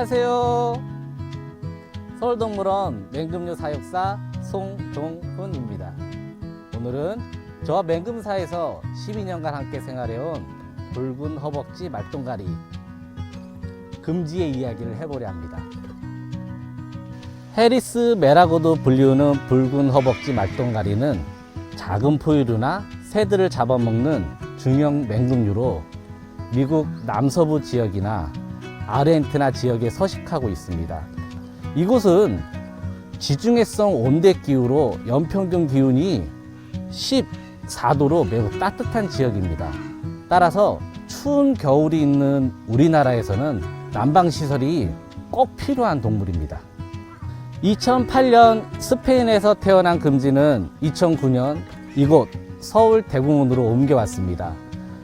안녕하세요. 서울동물원 맹금류 사육사 송종훈입니다. 오늘은 저와 맹금사에서 12년간 함께 생활해온 붉은 허벅지 말똥가리 금지의 이야기를 해보려 합니다. 해리스 메라고도 불리우는 붉은 허벅지 말똥가리는 작은 포유류나 새들을 잡아먹는 중형 맹금류로 미국 남서부 지역이나 아르헨티나 지역에 서식하고 있습니다. 이곳은 지중해성 온대 기후로 연평균 기온이 14도로 매우 따뜻한 지역입니다. 따라서 추운 겨울이 있는 우리나라에서는 난방 시설이 꼭 필요한 동물입니다. 2008년 스페인에서 태어난 금지는 2009년 이곳 서울 대공원으로 옮겨왔습니다.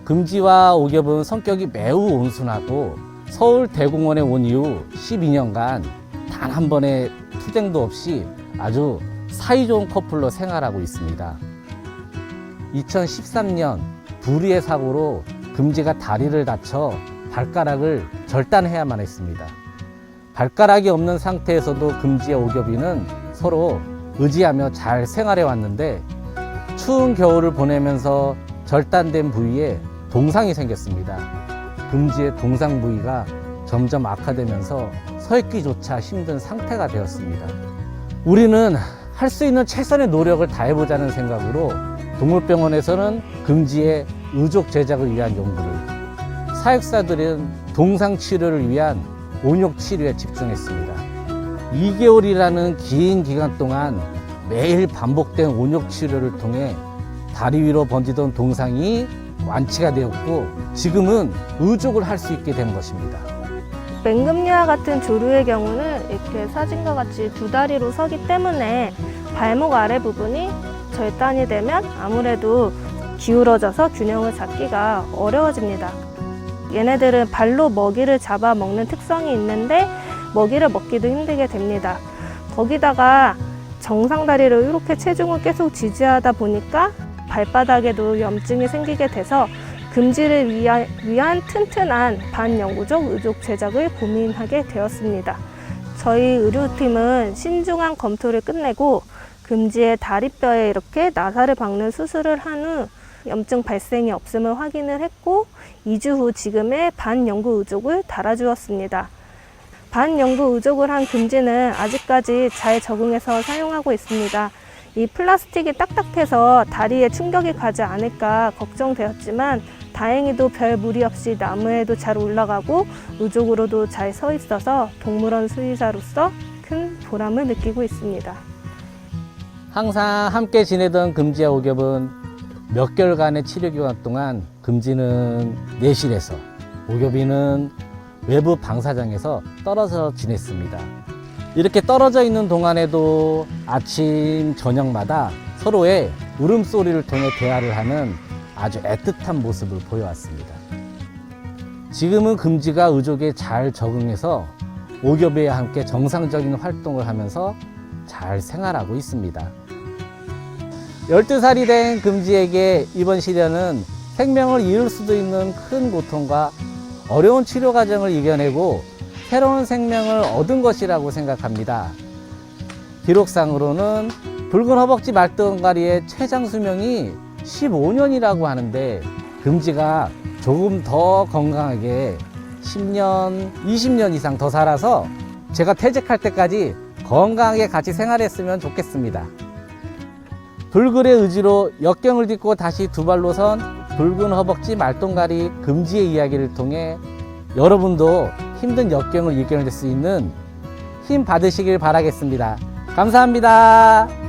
금지와 오겹은 성격이 매우 온순하고 서울 대공원에 온 이후 12년간 단 한 번의 투쟁도 없이 아주 사이좋은 커플로 생활하고 있습니다. 2013년 불의의 사고로 금지가 다리를 다쳐 발가락을 절단해야만 했습니다. 발가락이 없는 상태에서도 금지의 오겹이는 서로 의지하며 잘 생활해 왔는데 추운 겨울을 보내면서 절단된 부위에 동상이 생겼습니다. 금지의 동상 부위가 점점 악화되면서 서 있기조차 힘든 상태가 되었습니다. 우리는 할 수 있는 최선의 노력을 다해보자는 생각으로 동물병원에서는 금지의 의족 제작을 위한 연구를, 사육사들은 동상 치료를 위한 온욕 치료에 집중했습니다. 2개월이라는 긴 기간 동안 매일 반복된 온욕 치료를 통해 다리 위로 번지던 동상이 완치가 되었고 지금은 의족을 할 수 있게 된 것입니다. 맹금류와 같은 조류의 경우는 이렇게 사진과 같이 두 다리로 서기 때문에 발목 아래 부분이 절단이 되면 아무래도 기울어져서 균형을 잡기가 어려워집니다. 얘네들은 발로 먹이를 잡아 먹는 특성이 있는데 먹이를 먹기도 힘들게 됩니다. 거기다가 정상 다리로 이렇게 체중을 계속 지지하다 보니까 발바닥에도 염증이 생기게 돼서 금지를 위한, 위한 튼튼한 반영구적 의족 제작을 고민하게 되었습니다. 저희 의료팀은 신중한 검토를 끝내고 금지의 다리뼈에 이렇게 나사를 박는 수술을 한 후 염증 발생이 없음을 확인을 했고 2주 후 지금의 반영구 의족을 달아주었습니다. 반영구 의족을 한 금지는 아직까지 잘 적응해서 사용하고 있습니다. 이 플라스틱이 딱딱해서 다리에 충격이 가지 않을까 걱정되었지만 다행히도 별 무리 없이 나무에도 잘 올라가고 의족으로도 잘 서 있어서 동물원 수의사로서 큰 보람을 느끼고 있습니다. 항상 함께 지내던 금지와 오겹은 몇 개월간의 치료 기간 동안 금지는 내실에서 오겹이는 외부 방사장에서 떨어져 지냈습니다. 이렇게 떨어져 있는 동안에도 아침, 저녁마다 서로의 울음소리를 통해 대화를 하는 아주 애틋한 모습을 보여왔습니다. 지금은 금지가 의족에 잘 적응해서 오겹이와 함께 정상적인 활동을 하면서 잘 생활하고 있습니다. 12살이 된 금지에게 이번 시련은 생명을 잃을 수도 있는 큰 고통과 어려운 치료 과정을 이겨내고 새로운 생명을 얻은 것이라고 생각합니다. 기록상으로는 붉은 허벅지 말등가리의 최장 수명이 15년이라고 하는데 금지가 조금 더 건강하게 10년, 20년 이상 더 살아서 제가 퇴직할 때까지 건강하게 같이 생활했으면 좋겠습니다. 불굴의 의지로 역경을 딛고 다시 두 발로 선 붉은 허벅지 말똥가리 금지의 이야기를 통해 여러분도 힘든 역경을 이겨낼 수 있는 힘 받으시길 바라겠습니다. 감사합니다.